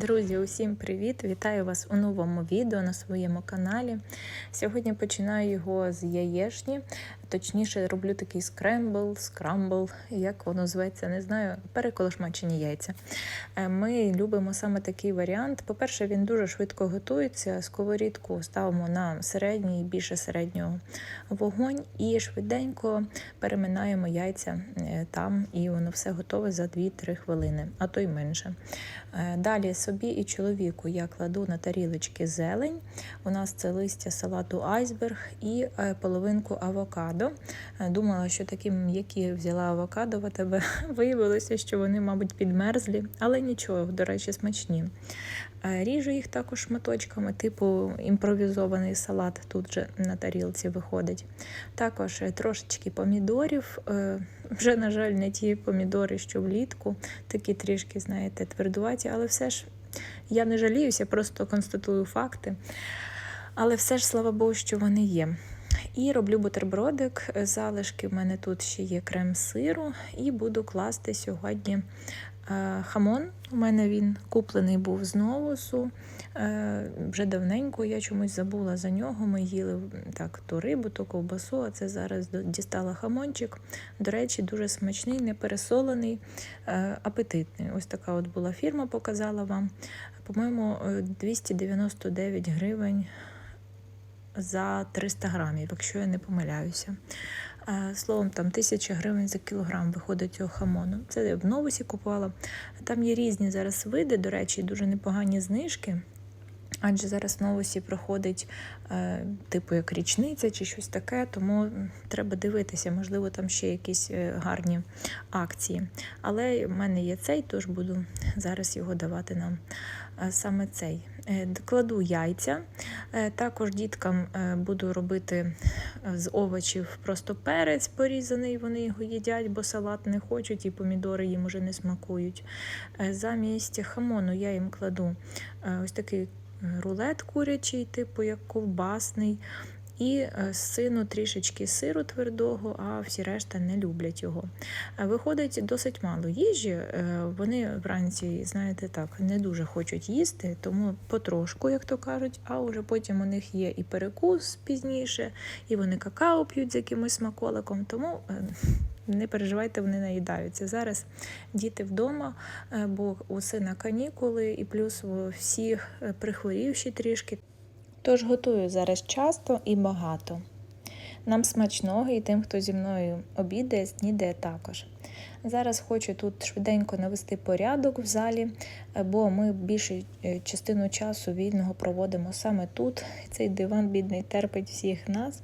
Друзі, усім привіт! Вітаю вас у новому відео на своєму каналі. Сьогодні починаю його з яєчні. Точніше, роблю такий скрембл, скрамбл, як воно зветься, не знаю, переколошмачені яйця. Е, Ми любимо саме такий варіант. По-перше, він дуже швидко готується. Сковорідку ставимо на середній, більше середнього вогонь і швиденько переминаємо яйця е, там, і воно все готове за 2-3 хвилини, а то й менше. Е, Далі собі і чоловіку я кладу на тарілочки зелень. У нас це листя салату айсберг і е, половинку авокадо. Е, Думала, що такі м'які взяла авокадо в тебе. Виявилося, що вони, мабуть, підмерзлі, але нічого, до речі, смачні. Ріжу їх також шматочками, типу імпровізований салат тут же на тарілці виходить. Також трошечки помідорів. Вже, на жаль, не ті помідори, що влітку, такі трішки, знаєте, твердуваті, але все ж я не жаліюся, просто констатую факти. Але все ж, слава Богу, що вони є. І роблю бутербродик. Залишки в мене тут ще є крем сиру, і буду класти сьогодні е, хамон. У мене він куплений був з новусу. Е, Вже давненько я чомусь забула за нього. Ми їли так то рибу, то ковбасу, а це зараз дістала хамончик. До речі, дуже смачний, не пересолений, е, апетитний. Ось така от була фірма, показала вам. По-моєму, е, 299 гривень за 300 грамів, якщо я не помиляюся. Е, Словом, там 1000 гривень за кілограм виходить цього хамону. Це я в новусі купувала. Там є різні зараз види, до речі, дуже непогані знижки. Адже зараз в новосі проходить е, типу як річниця чи щось таке, тому треба дивитися, можливо, там ще якісь е, гарні акції. Але в мене є цей, тож буду зараз його давати нам е, саме цей. Кладу яйця. Також діткам буду робити з овочів просто перець порізаний, вони його їдять, бо салат не хочуть, і помідори їм уже не смакують. Замість хамону я їм кладу ось такий рулет курячий, типу як ковбасний. І е, сину трішечки сиру твердого, а всі решта не люблять його. Е, Виходить досить мало їжі. е, Вони вранці, знаєте, так, не дуже хочуть їсти, тому потрошку, як то кажуть, а вже потім у них є і перекус пізніше, і вони какао п'ють з якимось смаколиком. Тому не переживайте, вони наїдаються. Зараз діти вдома, е, бо у сина канікули, і плюс всі е, прихворівші трішки. Тож готую зараз часто і багато. Нам смачного і тим, хто зі мною обідає, снідає також. Зараз хочу тут швиденько навести порядок в залі, бо ми більшу е, частину часу вільного проводимо саме тут. Цей диван бідний терпить всіх нас.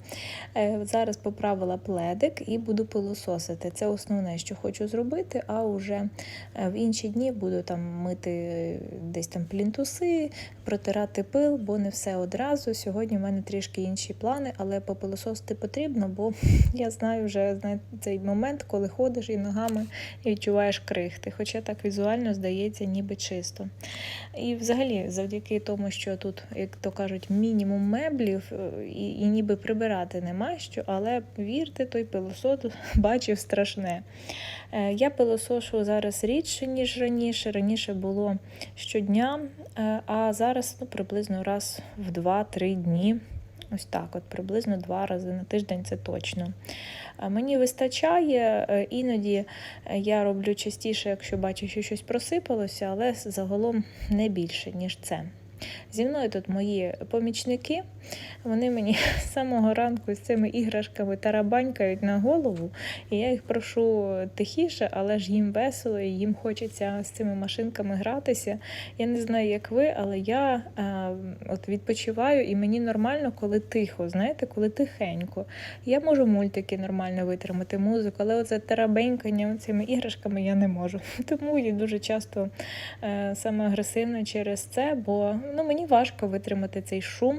Е, Зараз поправила пледик і буду пилососити. Це основне, що хочу зробити, а вже е, в інші дні буду там мити десь там плінтуси, протирати пил, бо не все одразу. Сьогодні в мене трішки інші плани, але попилососити потрібно, бо я знаю вже знаєте, цей момент, коли ходиш і ногами і відчуваєш крихти. Хоча так візуально здається, ніби чисто. І взагалі, завдяки тому, що тут, як то кажуть, мінімум меблів, е, і, і ніби прибирати нема що, але вірте, той пилосос бачив страшне. Е, Я пилосошу зараз рідше, ніж раніше. Раніше було щодня, е, а зараз ну, приблизно раз в 2-3 дні. Ось так, от приблизно два рази на тиждень це точно. Мені вистачає, е, іноді е, я роблю частіше, якщо бачу, що щось просипалося, але загалом не більше, ніж це. Зі мною тут мої помічники. Вони мені з самого ранку з цими іграшками тарабанькають на голову, і я їх прошу тихіше, але ж їм весело, і їм хочеться з цими машинками гратися. Я не знаю, як ви, але я е, от відпочиваю, і мені нормально, коли тихо, знаєте, коли тихенько. Я можу мультики нормально витримати, музику, але оце тарабенькання цими іграшками я не можу. Тому я дуже часто е, саме агресивно через це, бо ну, мені важко витримати цей шум.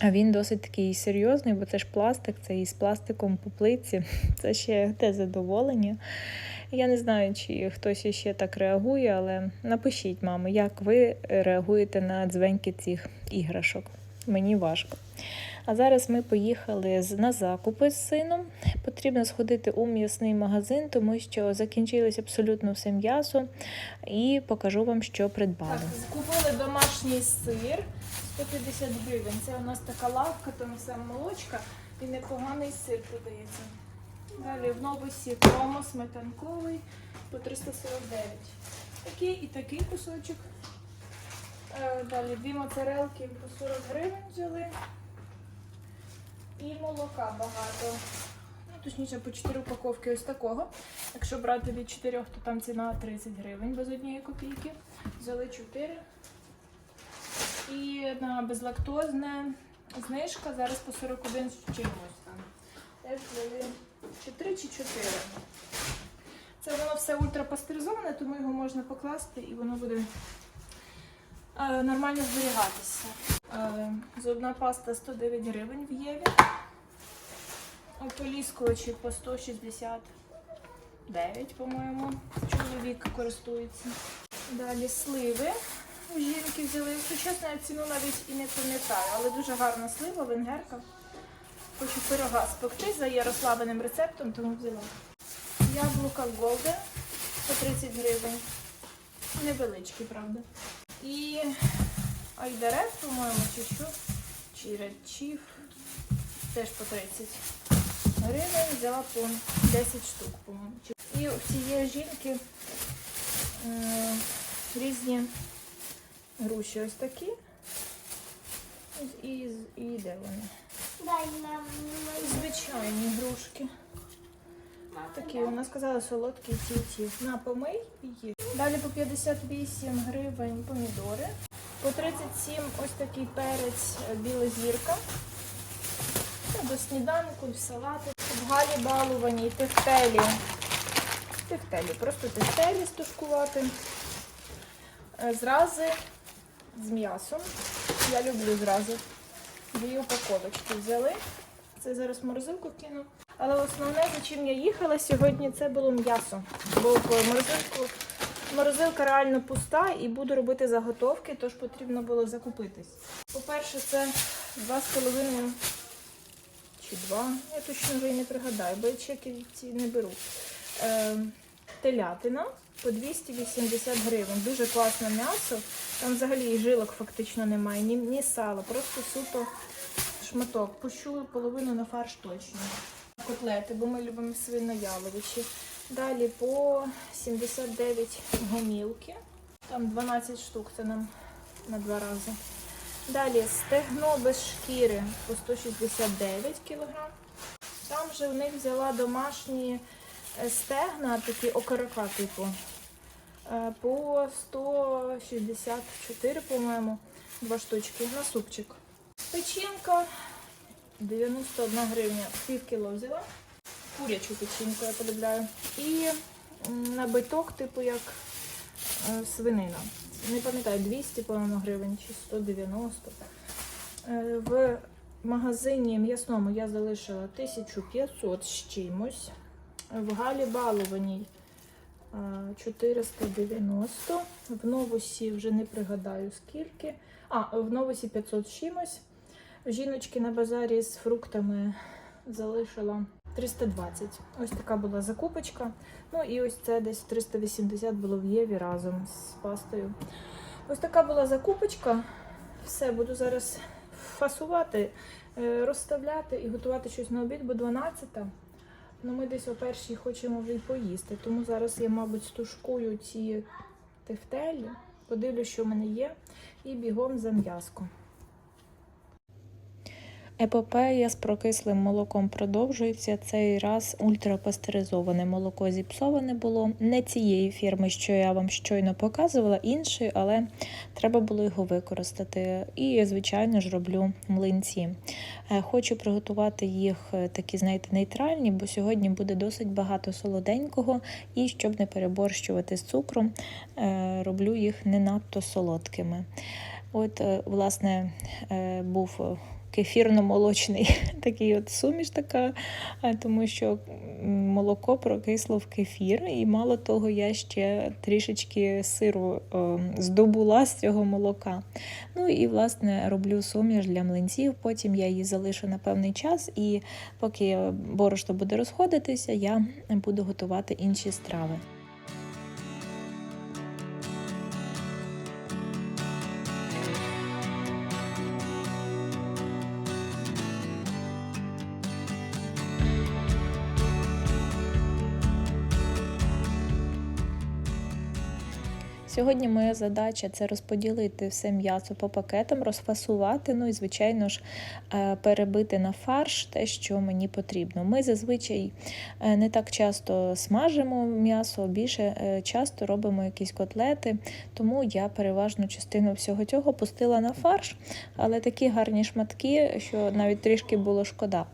А він досить такий серйозний, бо це ж пластик, це із пластиком по плитці. Це ще те задоволення. Я не знаю, чи хтось ще так реагує, але напишіть, мамо, як ви реагуєте на дзвеньки цих іграшок. мені важко. А зараз ми поїхали на закупи з сином. Потрібно сходити у м'ясний магазин, тому що закінчилось абсолютно все м'ясо, і покажу вам, що придбали. Так, купили домашній сир 150 гривень. Це у нас така лавка, там все молочка і непоганий сир продається. Далі в новосі промо сметанковий по 349. Такий і такий кусочок. Е, Далі дві моцарелки по 40 гривень взяли. І молока багато. Ну, точніше, по 4 упаковки ось такого. Якщо брати від 4, то там ціна 30 гривень без однієї копійки. Взяли 4. І на безлактозне знижка зараз по 41 з чимось там. Чи 3 чи 4. Це воно все ультрапастеризоване, тому його можна покласти і воно буде е, нормально зберігатися. Е, зубна паста 109 гривень в Єві. Ополіскувачі по 169, по-моєму. Чоловік користується. Далі сливи. У жінки взяли. Якщо чесно, я ціну навіть і не пам'ятаю, але дуже гарна слива, венгерка. Хочу пирога спекти за Ярославиним рецептом, тому взяла. Яблука Голден по 30 гривень. Невеличкі, правда. І айдарет, по-моєму, чи що, чи редчів. Теж по 30 гривень. Взяла по 10 штук, по-моєму. І у цієї жінки е, різні груші ось такі. І, і, де вони? Дай нам Звичайні грушки. Такі, вона сказала солодкі ті ті. На помий і їж. Далі по 58 гривень помідори. По 37 ось такий перець е, біла зірка. До сніданку, в салати. В галі балувані, тефтелі. Тефтелі, просто тефтелі стушкувати. Е, Зрази з м'ясом. Я люблю зрази. Дві упаковочки взяли. Це зараз морозилку кину. Але основне, за чим я їхала сьогодні, це було м'ясо. Бо морозилку морозилка реально пуста і буду робити заготовки, тож потрібно було закупитись. По-перше, це 2,5 чи 2, я точно вже не пригадаю, бо я чеки ці не беру. Е, телятина по 280 гривень. Дуже класне м'ясо. Там взагалі і жилок фактично немає, ні, ні сала, просто суто шматок. Пущу половину на фарш точно. Котлети, бо ми любимо свинояловичі. Далі по 79 гомілки. Там 12 штук, це нам на два рази. Далі стегно без шкіри по 169 кг. Там же в них взяла домашні стегна, такі окорока типу. е, По 164, по-моєму, два штучки на супчик. Печінка 91 гривня, пів кіло взяла. Курячу печінку я полюбляю. І набиток, типу як е, свинина. Не пам'ятаю, 200, по-моєму, гривень чи 190. Е, В магазині м'ясному я залишила 1500 з чимось. В Галі Балованій е, 490. В новусі вже не пригадаю скільки. А, в новусі 500 з чимось. Жіночки на базарі з фруктами залишила 320. Ось така була закупочка. Ну і ось це десь 380 було в Єві разом з пастою. Ось така була закупочка. Все, буду зараз фасувати, е, розставляти і готувати щось на обід, бо 12. Ну, ми десь о першій хочемо вже й поїсти. Тому зараз я, мабуть, стушкую ці тефтелі, подивлюсь, що в мене є, і бігом за м'язко. Епопея з прокислим молоком продовжується. Цей раз ультрапастеризоване молоко зіпсоване було. Не цієї фірми, що я вам щойно показувала, іншої, але треба було його використати. І, звичайно ж, роблю млинці. Е, Хочу приготувати їх е, такі, знаєте, нейтральні, бо сьогодні буде досить багато солоденького. І щоб не переборщувати з цукром, е, роблю їх не надто солодкими. От, власне, був кефірно-молочний такий от суміш така, е, тому що молоко прокисло в кефір, і мало того, я ще трішечки сиру е, здобула з цього молока. Ну і власне роблю суміш для млинців. Потім я її залишу на певний час, і поки борошно буде розходитися, я буду готувати інші страви. Сьогодні моя задача це розподілити все м'ясо по пакетам, розфасувати, ну і, звичайно ж, е, перебити на фарш те, що мені потрібно. Ми зазвичай е, не так часто смажимо м'ясо, більше е, часто робимо якісь котлети, тому я переважну частину всього цього пустила на фарш, але такі гарні шматки, що навіть трішки було шкода.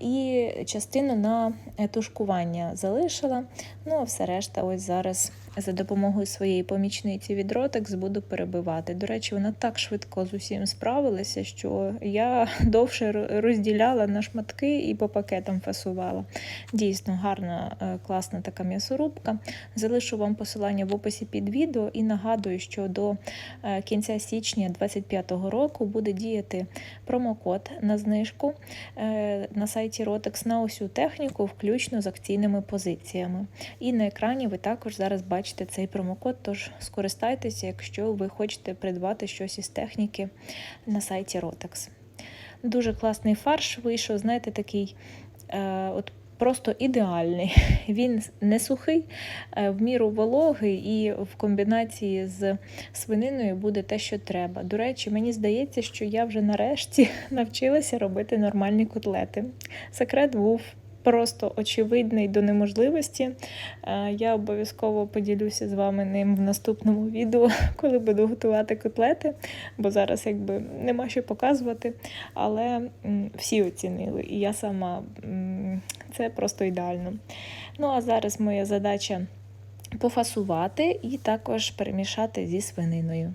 І частину на тушкування залишила. Ну, а все решта, ось зараз за допомогою своєї помічниці від Rotex буду перебивати. До речі, вона так швидко з усім справилася, що я довше розділяла на шматки і по пакетам фасувала. Дійсно гарна, е, класна така м'ясорубка. Залишу вам посилання в описі під відео і нагадую, що до е, кінця січня 2025 року буде діяти промокод на знижку е, на сайті Rotex на усю техніку, включно з акційними позиціями. І на екрані ви також зараз бачите цей промокод, тож скористайтеся, якщо ви хочете придбати щось із техніки на сайті Rotex. Дуже класний фарш вийшов, знаєте, такий е, от просто ідеальний. Він не сухий, е, в міру вологий і в комбінації з свининою буде те, що треба. До речі, мені здається, що я вже нарешті навчилася робити нормальні котлети. Секрет був просто очевидний до неможливості. Е, Я обов'язково поділюся з вами ним в наступному відео, коли буду готувати котлети, бо зараз якби нема що показувати. Але всі оцінили, і я сама це просто ідеально. Ну а зараз моя задача пофасувати і також перемішати зі свининою.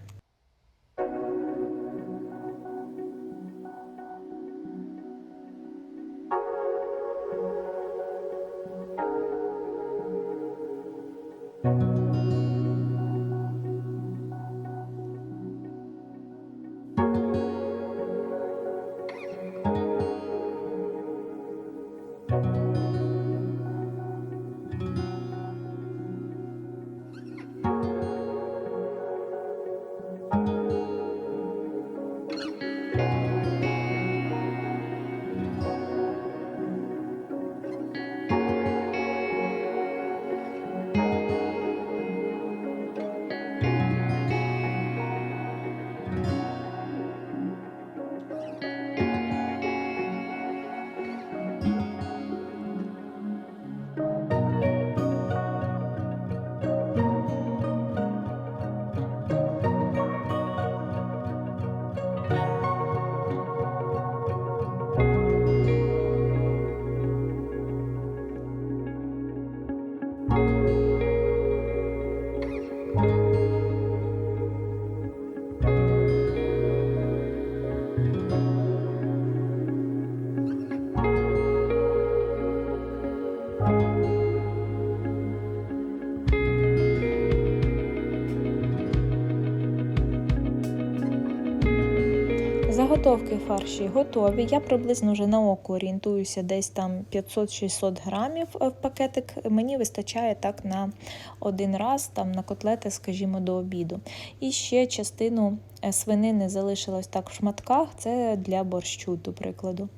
Заготовки фарші готові. Я приблизно вже на око орієнтуюся десь там 500-600 грамів в пакетик. Мені вистачає так на один раз, там на котлети, скажімо, до обіду. І ще частину свинини залишилось так в шматках, це для борщу, до прикладу.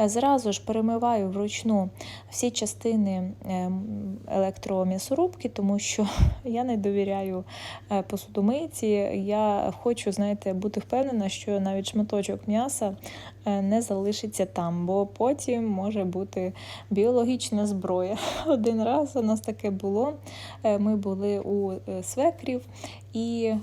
Е, Зразу ж перемиваю вручну всі частини ем, електром'ясорубки, тому що я не довіряю е, посудомийці. Я хочу, знаєте, бути впевнена, що навіть шматочок м'яса е, не залишиться там, бо потім може бути біологічна зброя. Один раз у нас таке було. Е, Ми були у е, свекрів і.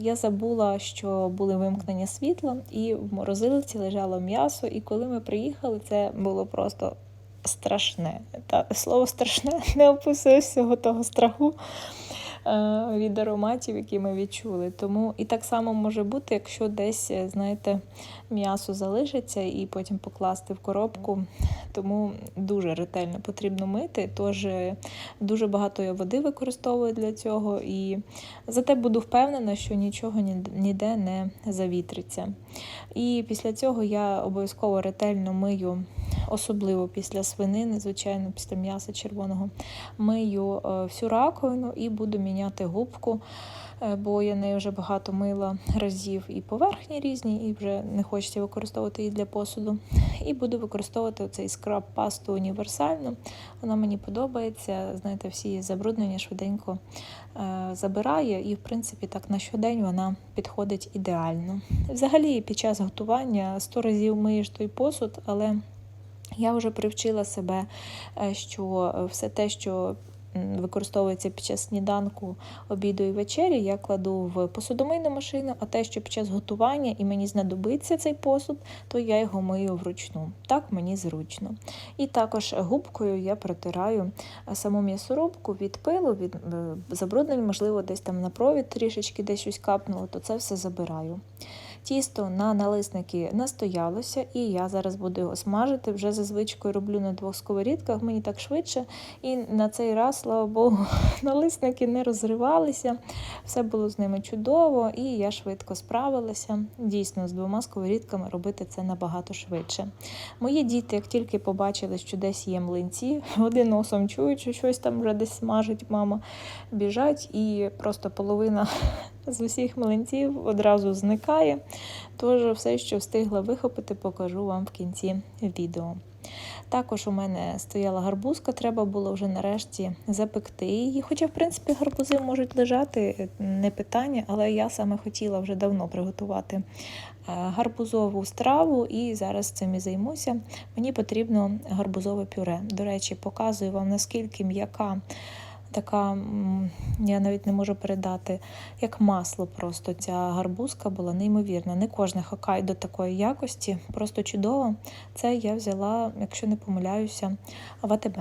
Я забула, що були вимкнення світла, і в морозилці лежало м'ясо. І коли ми приїхали, це було просто страшне. Та слово страшне не описує всього того страху. Е, від ароматів, які ми відчули. Тому і так само може бути, якщо десь, е, знаєте, м'ясо залишиться і потім покласти в коробку. Тому дуже ретельно потрібно мити. Тож е, дуже багато я води використовую для цього, і зате буду впевнена, що нічого ніде не завітриться. І після цього я обов'язково ретельно мию, особливо після свинини, звичайно, після м'яса червоного, мию е, всю раковину і буду міняти губку, е, бо я нею вже багато мила разів і поверхні різні, і вже не хочеться використовувати її для посуду. І буду використовувати цей скраб пасту універсальну. Вона мені подобається. Знаєте, всі забруднення швиденько е, забирає, і в принципі так на щодень вона підходить ідеально. Взагалі, під час готування 100 разів миєш той посуд, але я вже привчила себе, е, що все те, що використовується під час сніданку, обіду і вечері, я кладу в посудомийну машину, а те, що під час готування і мені знадобиться цей посуд, то я його мию вручну. Так мені зручно. І також губкою я протираю е, саму м'ясорубку від пилу, від е, забруднень, можливо, десь там на провід трішечки десь щось капнуло, то це все забираю. Тісто на налисники настоялося, і я зараз буду його смажити. Вже за звичкою роблю на двох сковорідках, мені так швидше. І на цей раз, слава Богу, налисники не розривалися. Все було з ними чудово, і я швидко справилася. Дійсно, з двома сковорідками робити це набагато швидше. Мої діти, як тільки побачили, що десь є млинці, один носом чують, що щось там вже десь смажить мама, біжать, і просто половина з усіх млинців одразу зникає. Тож все, що встигла вихопити, покажу вам в кінці відео. Також у мене стояла гарбузка, треба було вже нарешті запекти її. Хоча, в принципі, гарбузи можуть лежати, не питання, але я саме хотіла вже давно приготувати е, гарбузову страву і зараз цим і займуся. Мені потрібно гарбузове пюре. До речі, показую вам, наскільки м'яка. Така, я навіть не можу передати, як масло просто ця гарбузка була неймовірна. Не кожна хакай до такої якості, просто чудово. Це я взяла, якщо не помиляюся, в АТБ.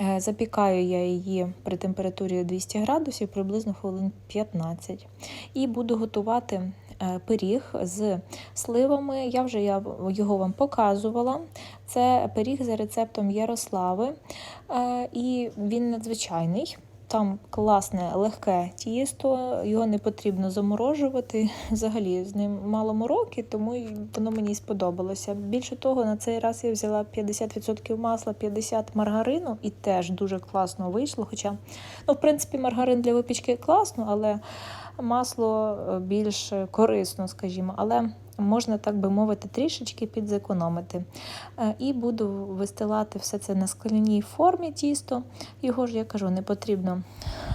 Е, Запікаю я її при температурі 200 градусів приблизно хвилин 15. І буду готувати пиріг з сливами. Я вже я його вам показувала. Це пиріг за рецептом Ярослави, е, і він надзвичайний. Там класне легке тісто, його не потрібно заморожувати. Взагалі з ним мало мороки, тому воно мені сподобалося. Більше того, на цей раз я взяла 50% масла, 50% маргарину, і теж дуже класно вийшло. Хоча, ну, в принципі, маргарин для випічки класно, але масло е, більш корисно, скажімо. Але можна, так би мовити, трішечки підзекономити. Е, І буду вистилати все це на скляній формі тісто. Його ж я кажу, не потрібно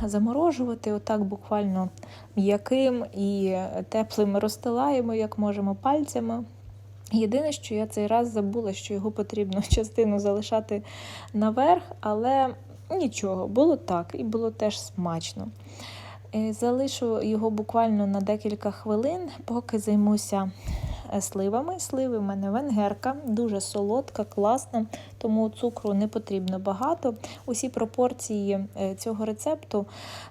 заморожувати. Отак буквально м'яким і теплим розстилаємо, як можемо пальцями. Єдине, що я цей раз забула, що його потрібно частину залишати наверх, але нічого, було так і було теж смачно. Е, Залишу його буквально на декілька хвилин, поки займуся е, сливами. Сливи в мене венгерка, дуже солодка, класна, тому цукру не потрібно багато. Усі пропорції е, цього рецепту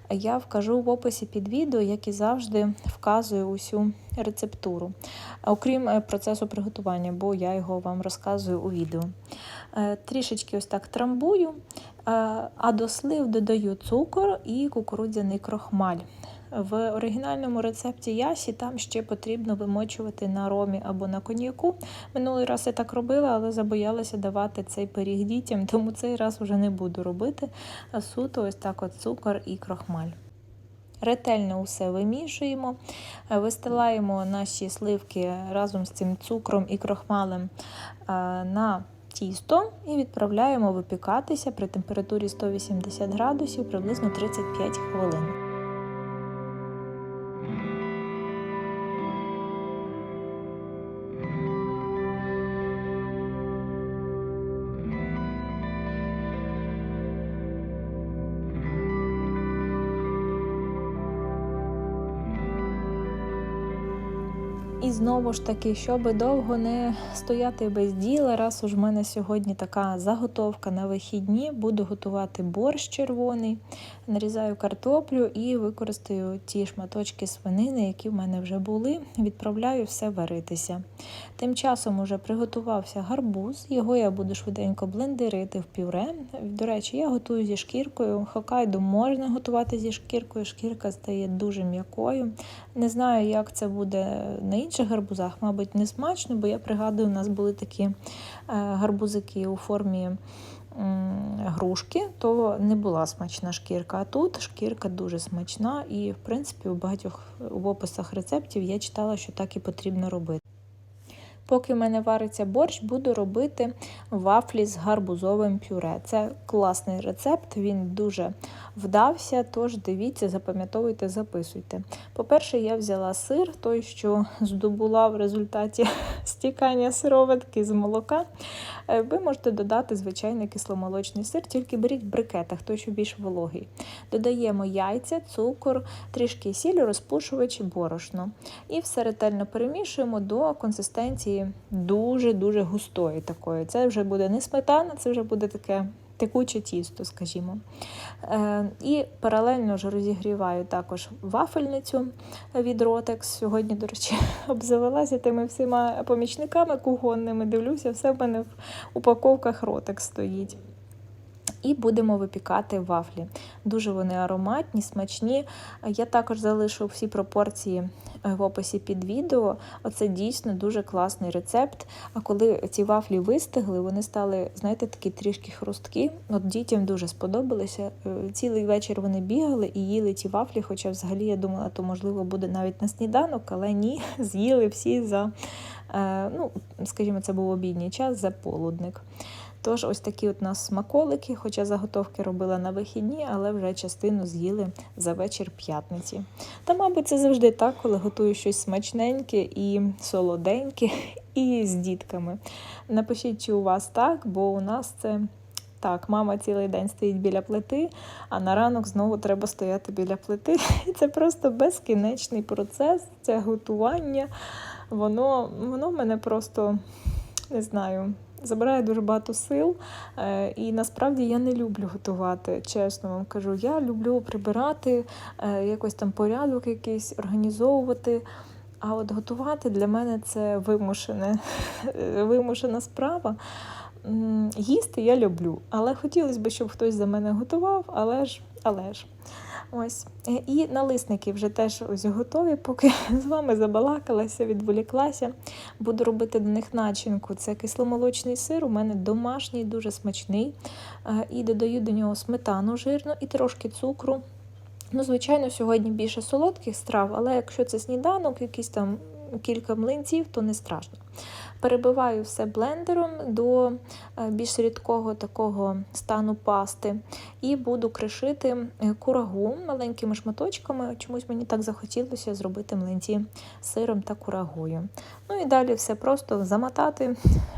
я вкажу в описі під відео, як і завжди вказую усю рецептуру, окрім процесу приготування, бо я його вам розказую у відео. Трішечки ось так трамбую, а до слив додаю цукор і кукурудзяний крохмаль. В оригінальному рецепті ясі там ще потрібно вимочувати на ромі або на коньяку. Минулий раз я так робила, але забоялася давати цей пиріг дітям, тому цей раз вже не буду робити. А суто ось так от цукор і крохмаль. Ретельно усе вимішуємо, е, вистилаємо наші сливки разом з цим цукром і крохмалем е, на тісто і відправляємо випікатися при температурі 180 градусів приблизно 35 хвилин. Знову ж таки, щоб довго не стояти без діла, раз уж в мене сьогодні така заготовка на вихідні, буду готувати борщ червоний. Нарізаю картоплю і використаю ті шматочки свинини, які в мене вже були. Відправляю все варитися. Тим часом уже приготувався гарбуз, його я буду швиденько блендерити в пюре. До речі, я готую зі шкіркою. Хокайду можна готувати зі шкіркою, шкірка стає дуже м'якою. Не знаю, як це буде на інших гарбузах, мабуть, не смачно, бо я пригадую, у нас були такі е, гарбузики у формі грушки, то не була смачна шкірка. А тут шкірка дуже смачна, і, в принципі, у багатьох в описах рецептів я читала, що так і потрібно робити. Поки в мене вариться борщ, буду робити вафлі з гарбузовим пюре. Це класний рецепт, він дуже вдався, тож дивіться, запам'ятовуйте, записуйте. По-перше, я взяла сир, той, що здобула в результаті стікання сироватки з молока. Е, Ви можете додати звичайний кисломолочний сир, тільки беріть в брикетах, той, що більш вологий. Додаємо яйця, цукор, трішки сіль, розпушувач, борошно. І все ретельно перемішуємо до консистенції дуже-дуже густої такої. Це вже буде не сметана, це вже буде таке текуче тісто, скажімо. Е, І паралельно ж розігріваю також вафельницю від Rotex. Сьогодні, до речі, обзавелася тими всіма помічниками кухонними. Дивлюся, все в мене в упаковках Rotex стоїть. І будемо випікати вафлі. Дуже вони ароматні, смачні. Я також залишу всі пропорції е, в описі під відео. Оце дійсно дуже класний рецепт. А коли ці вафлі вистигли, вони стали, знаєте, такі трішки хрусткі. От дітям дуже сподобалися. Е, Цілий вечір вони бігали і їли ті вафлі, хоча взагалі я думала, то можливо буде навіть на сніданок, але ні, з'їли всі за, е, ну, скажімо, це був обідній час за полудник. Тож ось такі от нас смаколики, хоча заготовки робила на вихідні, але вже частину з'їли за вечір п'ятниці. Та, мабуть, це завжди так, коли готую щось смачненьке і солоденьке, і з дітками. Напишіть, чи у вас так, бо у нас це. Так, мама цілий день стоїть біля плити, а на ранок знову треба стояти біля плити. І це просто безкінечний процес, це готування. Воно, воно мене просто не знаю, забирає дуже багато сил. Е, І насправді я не люблю готувати, чесно вам кажу. Я люблю прибирати, е, якось там порядок якийсь організовувати. А от готувати для мене це вимушена справа. Їсти я люблю, але хотілося б, щоб хтось за мене готував, але ж, але ж. Ось. Е, І налисники вже теж ось готові, поки з вами забалакалася, відволіклася. Буду робити до них начинку. Це кисломолочний сир, у мене домашній, дуже смачний. Е, І додаю до нього сметану жирну і трошки цукру. Ну, звичайно, сьогодні більше солодких страв, але якщо це сніданок, якісь там кілька млинців, то не страшно. Перебиваю все блендером до е, більш рідкого такого стану пасти і буду кришити е, курагу маленькими шматочками. Чомусь мені так захотілося зробити млинці сиром та курагою. Ну і далі все просто замотати,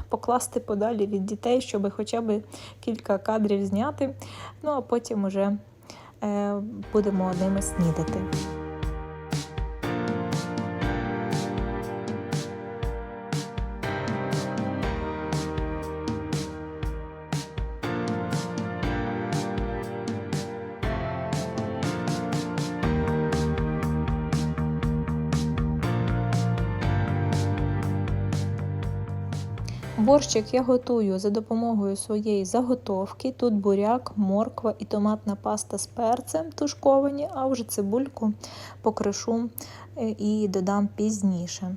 покласти подалі від дітей, щоб хоча б кілька кадрів зняти. Ну а потім уже е, будемо ними снідати. Борщик я готую за допомогою своєї заготовки. Тут буряк, морква і томатна паста з перцем тушковані, а вже цибульку покришу е, і додам пізніше.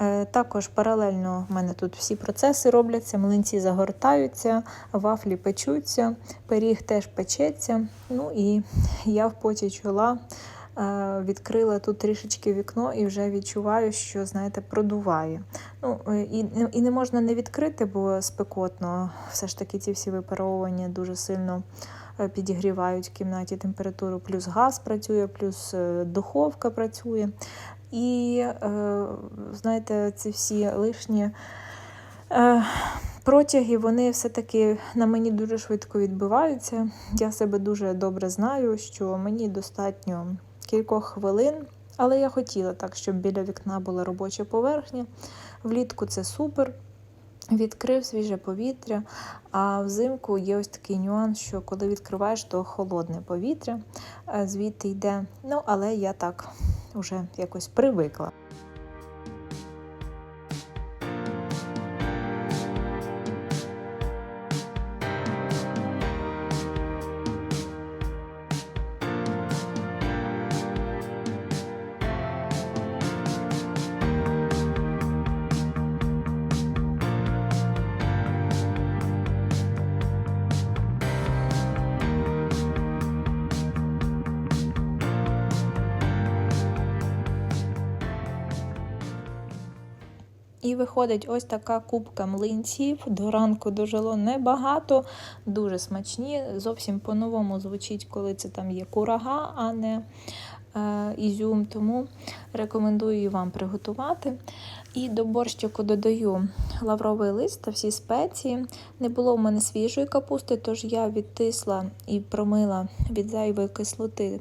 Е, Також паралельно в мене тут всі процеси робляться, млинці загортаються, вафлі печуться, пиріг теж печеться. Ну і я в поті чола відкрила тут трішечки вікно і вже відчуваю, що, знаєте, продуває. Ну, е, і, і не можна не відкрити, бо спекотно. Все ж таки ці всі випаровування дуже сильно е, підігрівають в кімнаті температуру. Плюс газ працює, плюс е, духовка працює. І, е, знаєте, ці всі лишні е, протяги, вони все-таки на мені дуже швидко відбиваються. Я себе дуже добре знаю, що мені достатньо кількох хвилин, але я хотіла так, щоб біля вікна була робоча поверхня. Влітку це супер. Відкрив свіже повітря, а взимку є ось такий нюанс, що коли відкриваєш, то холодне повітря е, звідти йде. Ну, але я так вже якось привикла. І виходить ось така кубка млинців. До ранку дожило небагато, дуже смачні. Зовсім по-новому звучить, коли це там є курага, а не е, ізюм. Тому рекомендую вам приготувати. І до борщику додаю лавровий лист та всі спеції. Не було в мене свіжої капусти, тож я відтисла і промила від зайвої кислоти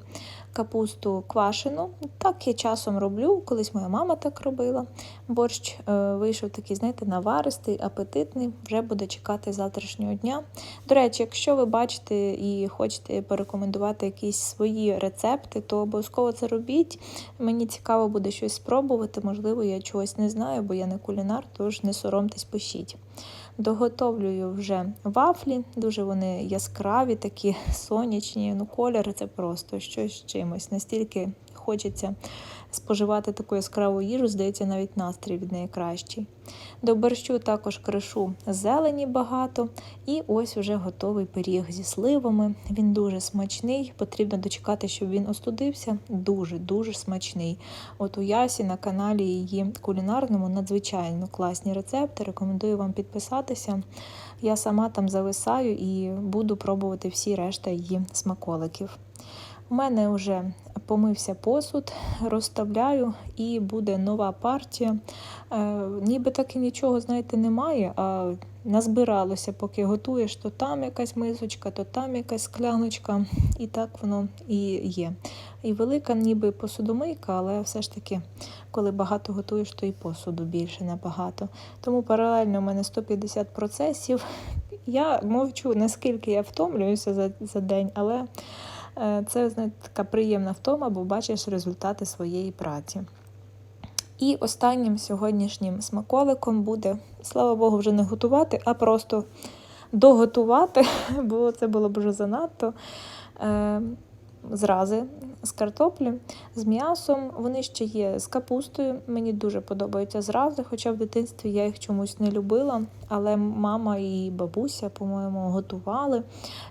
капусту квашену. Так я часом роблю, колись моя мама так робила. Борщ е, вийшов такий, знаєте, наваристий, апетитний, вже буде чекати завтрашнього дня. До речі, якщо ви бачите і хочете порекомендувати якісь свої рецепти, то обов'язково це робіть. Мені цікаво буде щось спробувати, можливо, я чогось не знаю, бо я не кулінар, тож не соромтесь, пишіть. Доготовлюю вже вафлі, дуже вони яскраві, такі сонячні. Ну, кольори це просто щось чимось. Настільки хочеться споживати таку яскраву їжу, здається, навіть настрій від неї кращий. До борщу також кришу зелені багато. І ось вже готовий пиріг зі сливами. Він дуже смачний. Потрібно дочекати, щоб він остудився. Дуже-дуже смачний. От у Ясі на каналі її кулінарному надзвичайно класні рецепти. Рекомендую вам підписатися. Я сама там зависаю і буду пробувати всі решта її смаколиків. У мене вже помився посуд, розставляю і буде нова партія. Е, ніби так і нічого, знаєте, немає, а назбиралося, поки готуєш, то там якась мисочка, то там якась скляночка, і так воно і є. І велика ніби посудомийка, але все ж таки, коли багато готуєш, то і посуду більше набагато. Тому паралельно у мене 150 процесів. Я мовчу, наскільки я втомлююся за, за день, але. Е, Це знаєте, така приємна втома, бо бачиш результати своєї праці. І останнім сьогоднішнім смаколиком буде, слава Богу, вже не готувати, а просто доготувати, бо це було б вже занадто. Зрази з картоплі, з м'ясом. Вони ще є з капустою. Мені дуже подобаються зрази, хоча в дитинстві я їх чомусь не любила. Але мама і бабуся, по-моєму, готували.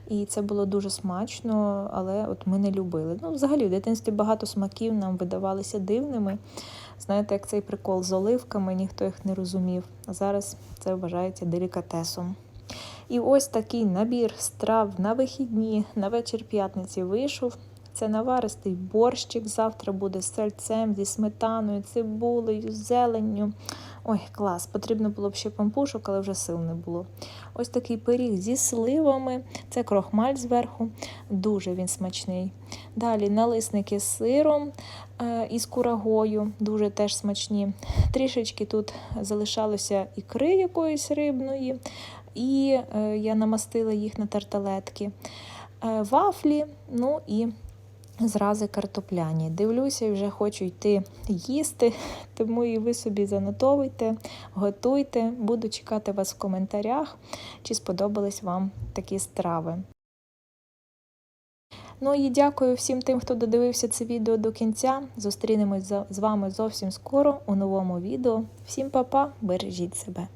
І це було дуже смачно, але от ми не любили. Ну, взагалі, в дитинстві багато смаків нам видавалися дивними. Знаєте, як цей прикол з оливками, ніхто їх не розумів. А зараз це вважається делікатесом. І ось такий набір страв на вихідні, на вечір п'ятниці вийшов. Це наваристий борщик. Завтра буде з сальцем, зі сметаною, цибулею, зеленню. Ой, клас! Потрібно було б ще пампушок, але вже сил не було. Ось такий пиріг зі сливами, це крохмаль зверху, дуже він смачний. Далі налисники з сиром е, і з курагою, дуже теж смачні. Трішечки тут залишалося ікри якоїсь рибної, і е, я намастила їх на тарталетки. Е, вафлі, ну і зрази картопляні. Дивлюся вже хочу йти їсти, тому і ви собі занотовуйте, готуйте. Буду чекати вас в коментарях, чи сподобались вам такі страви. Ну і дякую всім тим, хто додивився це відео до кінця. Зустрінемось з вами зовсім скоро у новому відео. Всім па-па, бережіть себе!